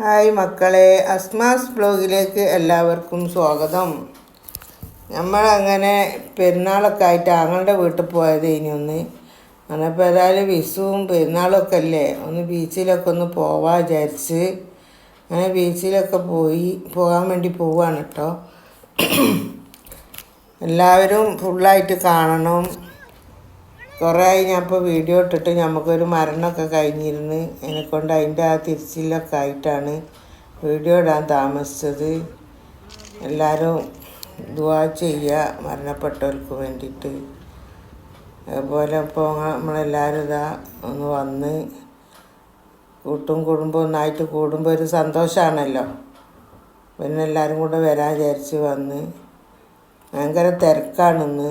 Hi മക്കളെ അസ്മാസ് ബ്ലോഗിലേക്ക് എല്ലാവർക്കും സ്വാഗതം. നമ്മളങ്ങനെ പെരുന്നാളൊക്കെ ആയിട്ട് ആങ്ങളുടെ വീട്ടിൽ പോയത് ഇനി ഒന്ന്. അങ്ങനെ ഇപ്പോൾ ഏതായാലും വിഷുവും പെരുന്നാളൊക്കെ അല്ലേ? ഒന്ന് ബീച്ചിലൊക്കെ ഒന്ന് പോവാ വിചാരിച്ച് അങ്ങനെ ബീച്ചിലൊക്കെ പോയി പോകാൻ വേണ്ടി പോവാണ് കേട്ടോ. എല്ലാവരും ഫുള്ളായിട്ട് കാണണം. കുറേ ആയി ഞാൻ ഇപ്പോൾ വീഡിയോ ഇട്ടിട്ട് നമുക്കൊരു മരണമൊക്കെ കഴിഞ്ഞിരുന്ന്. എന്നെക്കൊണ്ട് അതിന്റെ ആ തിരിച്ചിലൊക്കെ ആയിട്ടാണ് വീഡിയോ ഇടാൻ താമസിച്ചത്. എല്ലാവരും ദുവാ ചെയ്യുക മരണപ്പെട്ടവർക്ക് വേണ്ടിയിട്ട്. അതുപോലെ ഇപ്പോൾ നമ്മളെല്ലാവരും ഇതാ ഒന്ന് വന്ന് കൂട്ടും കുടുംബം ഒന്നായിട്ട് കൂടുമ്പോൾ ഒരു സന്തോഷമാണല്ലോ പിന്നെ എല്ലാവരും കൂടെ വരാൻ വിചാരിച്ച് വന്ന്. ഭയങ്കര തിരക്കാണിന്ന്.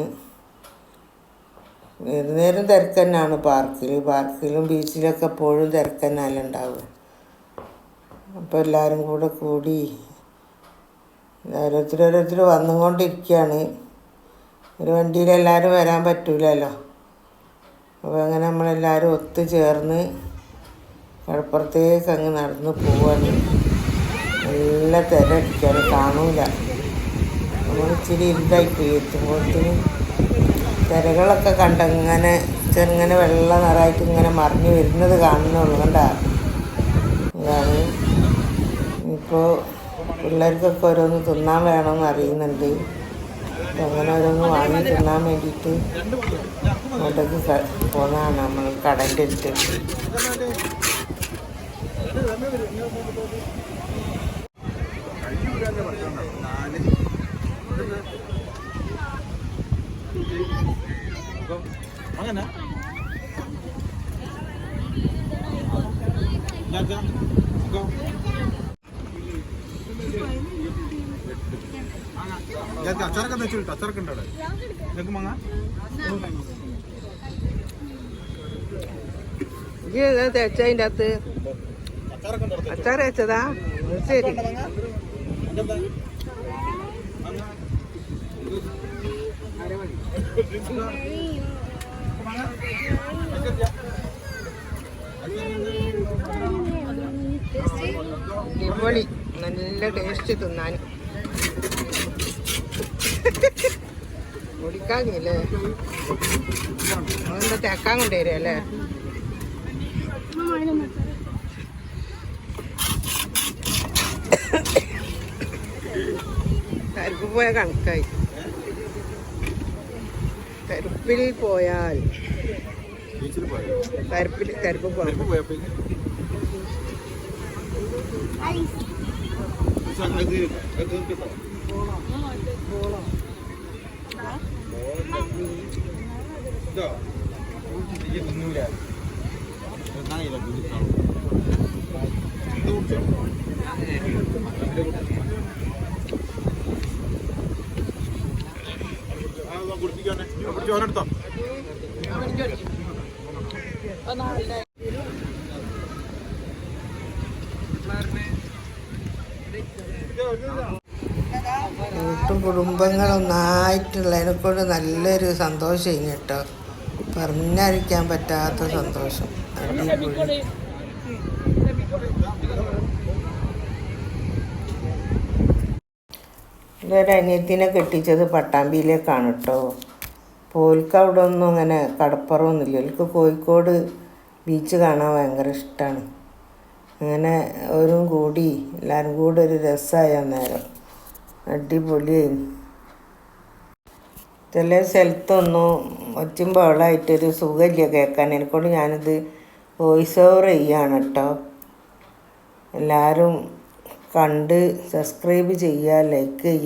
നേരം തിരക്ക് തന്നെയാണ് പാർക്കിൽ പാർക്കിലും ബീച്ചിലൊക്കെ എപ്പോഴും തിരക്ക് തന്നെയല്ല ഉണ്ടാവുക. അപ്പോൾ എല്ലാവരും കൂടെ കൂടി ഓരോരുത്തർ ഓരോരുത്തർ വന്നുകൊണ്ടിരിക്കുകയാണ് ഒരു വണ്ടിയിൽ എല്ലാവരും വരാൻ പറ്റൂലല്ലോ. അപ്പോൾ അങ്ങനെ നമ്മളെല്ലാവരും ഒത്തു ചേർന്ന് കടപ്പുറത്തേക്ക് അങ്ങ് നടന്ന് പോവാണ്. നല്ല തിരടിക്കാണ് കാണൂല. നമ്മൾ ഇച്ചിരി ഇരുട്ടായി പോയി. എത്തുമ്പോഴത്തേന് തിരകളൊക്കെ കണ്ടങ്ങനെ ചെറുങ്ങനെ വെള്ള നിറമായിട്ട് ഇങ്ങനെ മറിഞ്ഞു വരുന്നത് കാണുന്നുള്ളൂ കണ്ട? അതാണ്. ഇപ്പോൾ പിള്ളേർക്കൊക്കെ ഓരോന്ന് തിന്നാൻ വേണമെന്ന് അറിയുന്നുണ്ട്. അങ്ങനെ ഓരോന്ന് വാങ്ങി തിന്നാൻ വേണ്ടിയിട്ട് അങ്ങോട്ടേക്ക് പോകുന്നതാണ് നമ്മൾ കടന്റെ അടുത്ത്. അങ്ങനെ അച്ചാറൊക്കെ വെച്ചിട്ട് അച്ചാറൊക്കെ ഉണ്ടോ അവിടെ നിങ്ങൾക്ക് മാങ്ങ തേച്ചതിന്റെ അകത്ത്. അച്ചാറ് വെച്ചതാ ശരി. അടിപൊളി. നല്ല ടേസ്റ്റ് തിന്നാൻ. കുടിക്കാങ്ങില്ലേ അതെന്താ തേക്കാൻ കൊണ്ടുവരിക അല്ലേ? കരുപ്പ് പോയ കണക്കായി. കരുപ്പിൽ പോയാൽ. കരുപ്പിൽ കരുപ്പ് പോയപ്പോ എടുത്തോ കൂട്ടും കുടുംബങ്ങളൊന്നായിട്ടുള്ളതിനെ കൊണ്ട് നല്ലൊരു സന്തോഷം കേട്ടോ. പറഞ്ഞറിയിക്കാൻ പറ്റാത്ത സന്തോഷം. അടിപൊളി. ഇതൊരു അനിയത്തിനെ കെട്ടിച്ചത് പട്ടാമ്പിയിലേക്കാണ് കേട്ടോ. പോൽക്ക് അവിടെ ഒന്നും അങ്ങനെ കടപ്പുറമൊന്നുമില്ല. എനിക്ക് കോഴിക്കോട് ബീച്ച് കാണാൻ ഭയങ്കര ഇഷ്ടമാണ് അങ്ങനെ അവരും കൂടി എല്ലാവരും കൂടെ ഒരു രസമായ നേരം അടിപൊളിയായി ചില സ്ഥലത്തൊന്നും ഒച്ചും ബഹളമായിട്ടൊരു സുഖമില്ല കേൾക്കാൻ. എനിക്കോട് ഞാനിത് വോയിസ് ഓവർ ചെയ്യാണ് കേട്ടോ. എല്ലാവരും കണ്ട് സബ്സ്ക്രൈബ് ചെയ്യുക ലൈക്ക് ചെയ്യുക.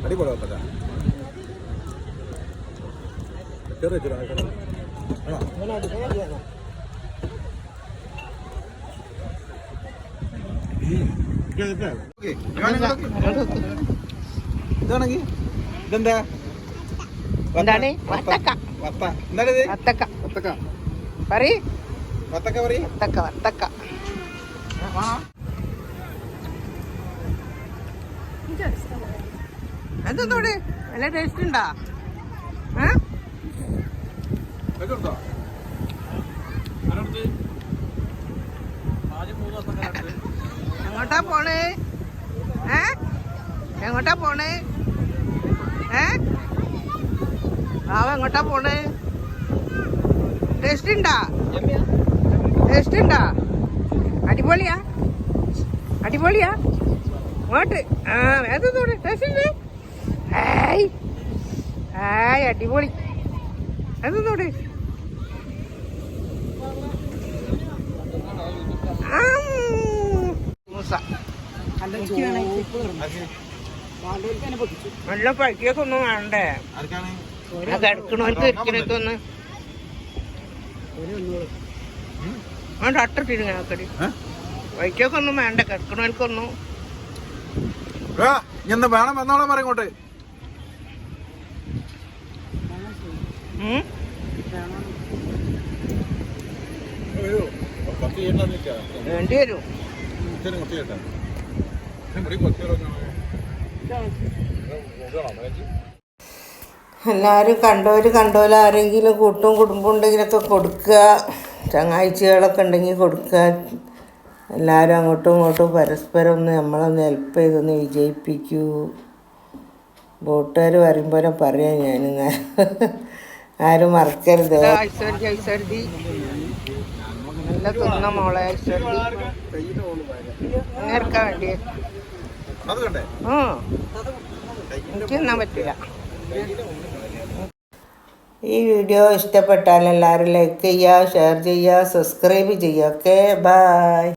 ഇതിൽ പത്തുണ്ടോ അടിപൊളി പത്തക്ക ചെറിയ ചെറിയ ഇതാണെങ്കിൽ ഇതെന്താ? എന്താണ്? വത്തക്ക. വത്തക്ക. വത്തക്ക. പറയ് വത്തക്ക പറയും വത്തക്ക വത്തക്ക. എന്തൊന്നൂടെ നല്ല ടേസ്റ്റ് ഉണ്ടാ? എങ്ങോട്ടാ പോണേ? ഏ? എങ്ങോട്ടാ പോണേ? ഏ? ആവ എങ്ങോട്ടാ പോണേ? ടേസ്റ്റ് ഉണ്ടാ? ടേസ്റ്റ് ഉണ്ടാ? അടിപൊളിയാ. അടിപൊളിയാ. ഇങ്ങോട്ട്. ആ വേദത്തോടെ ടേസ്റ്റ് ഉണ്ട് ഹായ് ഹായ് അടിപൊളി. അതൊന്നോട് നല്ല പഴുക്കിയൊക്കെ ഒന്നും വേണ്ടേ? കിടക്കണവർക്ക് ഇരിക്കണൊക്കെ ഒന്ന്. വേണ്ട അട്ടിട്ടിരുങ്ങ ആക്കടി വൈക്കൊക്കെ ഒന്നും വേണ്ട കിടക്കണവർക്കൊന്നും വേണം? വന്നോളാം പറയും വേണ്ടി വരും എല്ലാവരും കണ്ടവർ കണ്ടോല ആരെങ്കിലും കൂട്ടും കുടുംബം ഉണ്ടെങ്കിലൊക്കെ കൊടുക്കുക. ചങ്ങാഴ്ചകളൊക്കെ ഉണ്ടെങ്കിൽ കൊടുക്കുക. എല്ലാവരും അങ്ങോട്ടും ഇങ്ങോട്ടും പരസ്പരം ഒന്ന് നമ്മളൊന്ന് ഹെൽപ്പ് ചെയ്തൊന്ന് വിജയിപ്പിക്കൂ. ബോട്ടുകാർ വരുമ്പോൾ പറയാം ഞാൻ ആരും മറക്കരുത്. ഐശ്വര്യ നല്ല മോളെ പറ്റില്ല ഈ വീഡിയോ ഇഷ്ടപ്പെട്ടാൽ എല്ലാവരും ലൈക്ക് ചെയ്യുക ഷെയർ ചെയ്യുക സബ്സ്ക്രൈബ് ചെയ്യുക. Okay bye